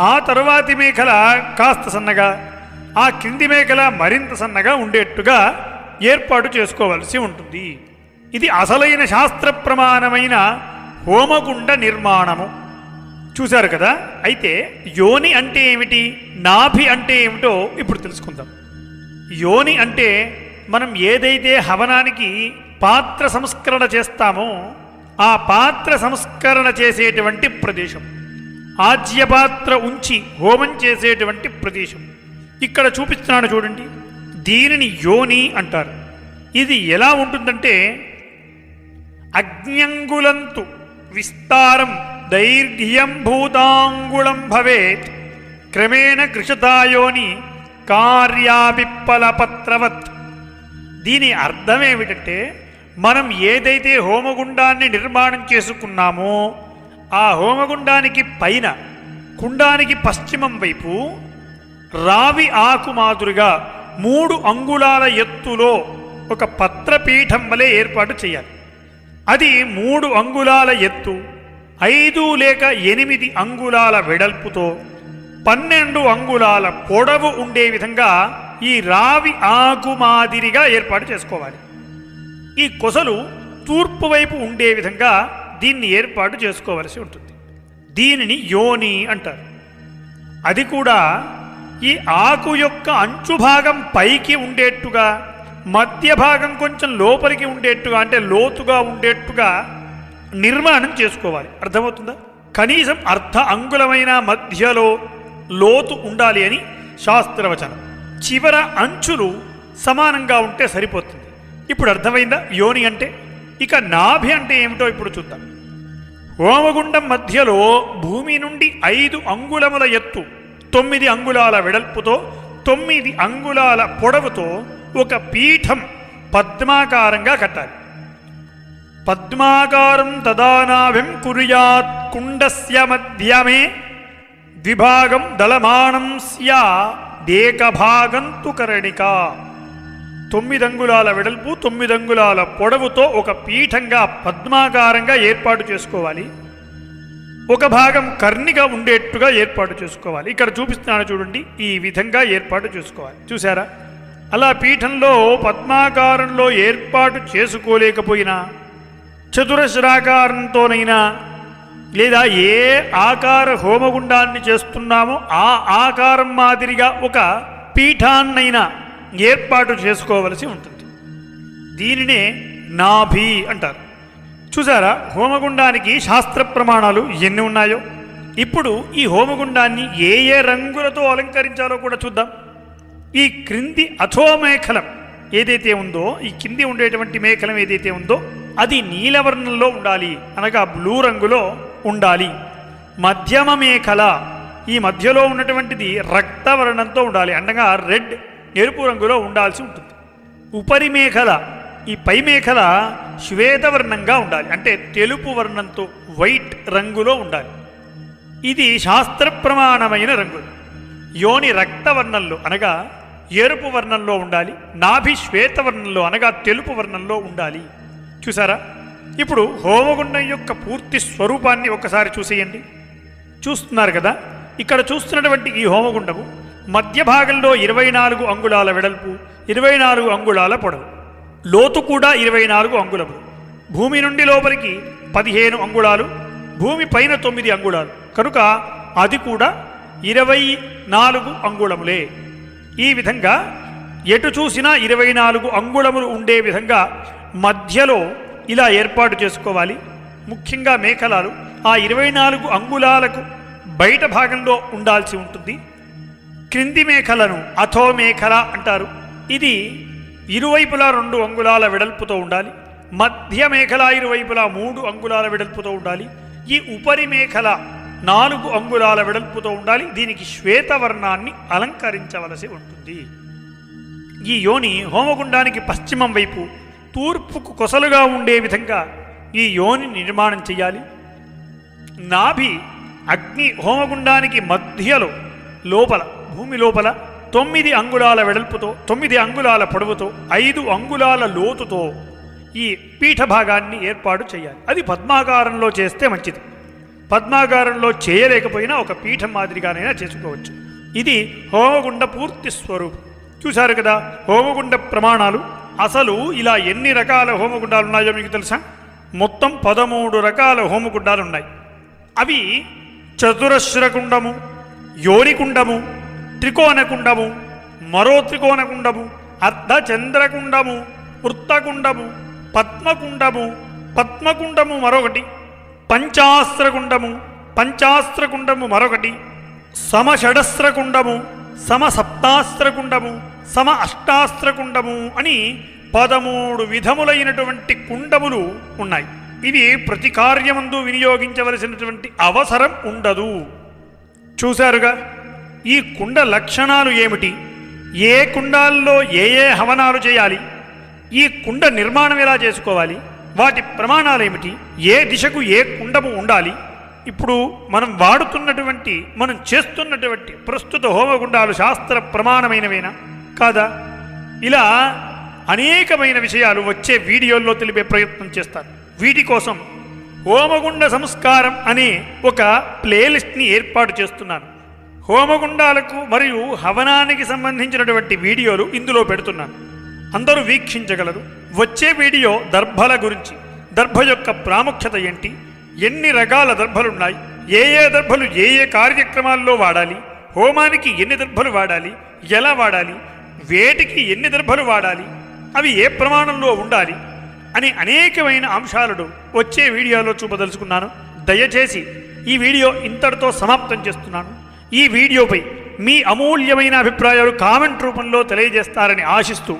ఆ తరువాతి మేకల కాస్త సన్నగా ఆ కింది మేకల మరింత సన్నగా ఉండేట్టుగా ఏర్పాటు చేసుకోవలసి ఉంటుంది. ఇది అసలైన శాస్త్ర ప్రమాణమైన హోమగుండ నిర్మాణము. చూశారు కదా? అయితే యోని అంటే ఏమిటి? నాభి అంటే ఏమిటో ఇప్పుడు తెలుసుకుందాం. యోని అంటే మనం ఏదైతే హవనానికి పాత్ర సంస్కరణ చేస్తామో ఆ పాత్ర సంస్కరణ చేసేటువంటి ప్రదేశం. ఆజ్యపాత్ర ఉంచి హోమం చేసేటువంటి ప్రదేశం. ఇక్కడ చూపిస్తున్నాను చూడండి. దీనిని యోని అంటారు. ఇది ఎలా ఉంటుందంటే అజ్ఞంగులంతు విస్తారం దైర్ఘ్యం భూతాంగుళం భవేత్. క్రమేణ కృషతాయోని కార్యాపిప్పలపత్రవత్ దీని అర్థం ఏమిటంటే మనం ఏదైతే హోమగుండాన్ని నిర్మాణం చేసుకున్నామో ఆ హోమగుండానికి పైన కుండానికి పశ్చిమం వైపు రావి ఆకు మాదిరిగా మూడు అంగుళాల ఎత్తులో ఒక పత్రపీఠం వలె ఏర్పాటు చేయాలి. అది మూడు అంగుళాల ఎత్తు ఐదు లేక ఎనిమిది అంగుళాల వెడల్పుతో పన్నెండు అంగుళాల పొడవు ఉండే విధంగా ఈ రావి ఆకు మాదిరిగా ఏర్పాటు చేసుకోవాలి. ఈ కొసలు తూర్పు వైపు ఉండే విధంగా దీన్ని ఏర్పాటు చేసుకోవలసి ఉంటుంది. దీనిని యోని అంటారు. అది కూడా ఈ ఆకు యొక్క అంచు భాగం పైకి ఉండేట్టుగా మధ్య భాగం కొంచెం లోపలికి ఉండేట్టుగా అంటే లోతుగా ఉండేట్టుగా నిర్మాణం చేసుకోవాలి. అర్థమవుతుందా? కనీసం అర్ధ అంగుళమైన మధ్యలో లోతు ఉండాలి అని శాస్త్రవచనం. చివర అంచులు సమానంగా ఉంటే సరిపోతుంది. ఇప్పుడు అర్థమైందా? యోని అంటే ఇక నాభి అంటే ఏమిటో ఇప్పుడు చూద్దాం. హోమగుండం మధ్యలో భూమి నుండి ఐదు అంగుళముల ఎత్తు తొమ్మిది అంగుళాల వెడల్పుతో తొమ్మిది అంగుళాల పొడవుతో ఒక పీఠం పద్మాకారంగా కట్టాలి. పద్మాకారం తదానాభిం కుర్యాత్ కుండస్య మధ్యమే ద్విభాగం దళమాణం స్యాదేకభాగం తు కరణికా తొమ్మిది అంగుళాల వెడల్పు తొమ్మిది అంగుళాల పొడవుతో ఒక పీఠంగా పద్మాకారంగా ఏర్పాటు చేసుకోవాలి. ఒక భాగం కర్ణిగా ఉండేట్టుగా ఏర్పాటు చేసుకోవాలి. ఇక్కడ చూపిస్తున్నాను చూడండి ఈ విధంగా ఏర్పాటు చేసుకోవాలి. చూసారా అలా పీఠంలో పద్మాకారంలో ఏర్పాటు చేసుకోలేకపోయినా చతురస్రాకారంతోనైనా లేదా ఏ ఆకార హోమగుండాన్ని చేస్తున్నామో ఆ ఆకారం మాదిరిగా ఒక పీఠాన్నైనా ఏర్పాటు చేసుకోవలసి ఉంటుంది. దీనినే నాభి అంటారు. చూసారా హోమగుండానికి శాస్త్ర ప్రమాణాలు ఎన్ని ఉన్నాయో? ఇప్పుడు ఈ హోమగుండాన్ని ఏ ఏ రంగులతో అలంకరించాలో కూడా చూద్దాం. ఈ క్రింది అథోమేఖలం ఏదైతే ఉందో ఈ కింది ఉండేటువంటి మేఖలం ఏదైతే ఉందో అది నీలవర్ణంలో ఉండాలి అనగా బ్లూ రంగులో ఉండాలి. మధ్యమ మేఖల ఈ మధ్యలో ఉన్నటువంటిది రక్తవర్ణంతో ఉండాలి అనగా రెడ్ ఎరుపు రంగులో ఉండాల్సి ఉంటుంది. ఉపరి మేఖల ఈ పై మేఖల శ్వేతవర్ణంగా ఉండాలి. అంటే తెలుపు వర్ణంతో వైట్ రంగులో ఉండాలి. ఇది శాస్త్ర ప్రమాణమైన రంగు యోని రక్తవర్ణంలో అనగా ఎరుపు వర్ణంలో ఉండాలి. నాభి శ్వేతవర్ణంలో అనగా తెలుపు వర్ణంలో ఉండాలి. చూసారా? ఇప్పుడు హోమగుండం యొక్క పూర్తి స్వరూపాన్ని ఒకసారి చూసేయండి. చూస్తున్నారు కదా? ఇక్కడ చూస్తున్నటువంటి ఈ హోమగుండము మధ్య భాగంలో ఇరవై నాలుగు అంగుళాల వెడల్పు ఇరవై నాలుగు అంగుళాల పొడవు. లోతు కూడా ఇరవై నాలుగు అంగుళములు. భూమి నుండి లోపలికి పదిహేను అంగుళాలు భూమి పైన తొమ్మిది అంగుళాలు. కనుక అది కూడా ఇరవై నాలుగు అంగుళములే. ఈ విధంగా ఎటు చూసినా ఇరవై నాలుగు అంగుళములు ఉండే విధంగా మధ్యలో ఇలా ఏర్పాటు చేసుకోవాలి. ముఖ్యంగా మేకలాలు ఆ ఇరవై నాలుగు అంగుళాలకు బయట భాగంలో ఉండాల్సి ఉంటుంది. క్రింది మేఖలను అథో మేఖల అంటారు. ఇది ఇరువైపులా రెండు అంగుళాల వెడల్పుతో ఉండాలి మధ్య మేఖల ఇరువైపులా మూడు అంగుళాల వెడల్పుతో ఉండాలి ఈ ఉపరి మేఖల నాలుగు అంగుళాల వెడల్పుతో ఉండాలి దీనికి శ్వేతవర్ణాన్ని అలంకరించవలసి ఉంటుంది. ఈ యోని హోమగుండానికి పశ్చిమం వైపు తూర్పుకు కొసలుగా ఉండే విధంగా ఈ యోని నిర్మాణం చేయాలి నాభి అగ్ని హోమగుండానికి మధ్యలో లోపల భూమి లోపల తొమ్మిది అంగుళాల వెడల్పుతో తొమ్మిది అంగుళాల పొడవుతో ఐదు అంగుళాల లోతుతో ఈ పీఠ భాగాన్ని ఏర్పాటు చేయాలి. అది పద్మాకారంలో చేస్తే మంచిది. పద్మాగారంలో చేయలేకపోయినా ఒక పీఠం మాదిరిగానైనా చేసుకోవచ్చు. ఇది హోమగుండ పూర్తి స్వరూపం. చూశారు కదా హోమగుండ ప్రమాణాలు? అసలు ఇలా ఎన్ని రకాల హోమగుండాలు ఉన్నాయో మీకు తెలుసా? మొత్తం పదమూడు రకాల హోమగుండాలు ఉన్నాయి. అవి చతురశ్రకుండము యోనికుండము త్రికోణకుండము మరో త్రికోణకుండము అర్ధచంద్రకుండము వృత్తకుండము పద్మకుండము పద్మకుండము మరొకటి పంచాస్త్రకుండము పంచాస్త్రకుండము మరొకటి సమషడస్త్రకుండము సమసప్తాస్త్రకుండము సమ అష్టాస్త్రకుండము అని పదమూడు విధములైనటువంటి కుండములు ఉన్నాయి. ఇవి ప్రతి కార్యమందు వినియోగించవలసినటువంటి అవసరం ఉండదు. చూశారుగా? ఈ కుండ లక్షణాలు ఏమిటి? ఏ కుండాల్లో ఏ ఏ హవనాలు చేయాలి? ఈ కుండ నిర్మాణం ఎలా చేసుకోవాలి? వాటి ప్రమాణాలు ఏమిటి? ఏ దిశకు ఏ కుండము ఉండాలి? ఇప్పుడు మనం వాడుతున్నటువంటి మనం చేస్తున్నటువంటి ప్రస్తుత హోమగుండాలు శాస్త్ర ప్రమాణమైనవేనా? కాదా? ఇలా అనేకమైన విషయాలు వచ్చే వీడియోల్లో తెలిపే ప్రయత్నం చేస్తాను వీటి కోసం హోమగుండ సంస్కారం అనే ఒక ప్లేలిస్ట్ని ఏర్పాటు చేస్తున్నాను. హోమగుండాలకు మరియు హవనానికి సంబంధించినటువంటి వీడియోలు ఇందులో పెడుతున్నాను. అందరూ వీక్షించగలరు. వచ్చే వీడియో దర్భల గురించి దర్భ యొక్క ప్రాముఖ్యత ఏంటి ఎన్ని రకాల దర్భలున్నాయి ఏ ఏ దర్భలు ఏ ఏ కార్యక్రమాల్లో వాడాలి హోమానికి ఎన్ని దర్భలు వాడాలి ఎలా వాడాలి వేటికి ఎన్ని దర్భలు వాడాలి అవి ఏ ప్రమాణంలో ఉండాలి అని అనేకమైన అంశాలను వచ్చే వీడియోలో చూపదలుచుకున్నాను. దయచేసి ఈ వీడియో ఇంతటితో సమాప్తం చేస్తున్నాను. ఈ వీడియోపై మీ అమూల్యమైన అభిప్రాయాలు కామెంట్ రూపంలో తెలియజేస్తారని ఆశిస్తూ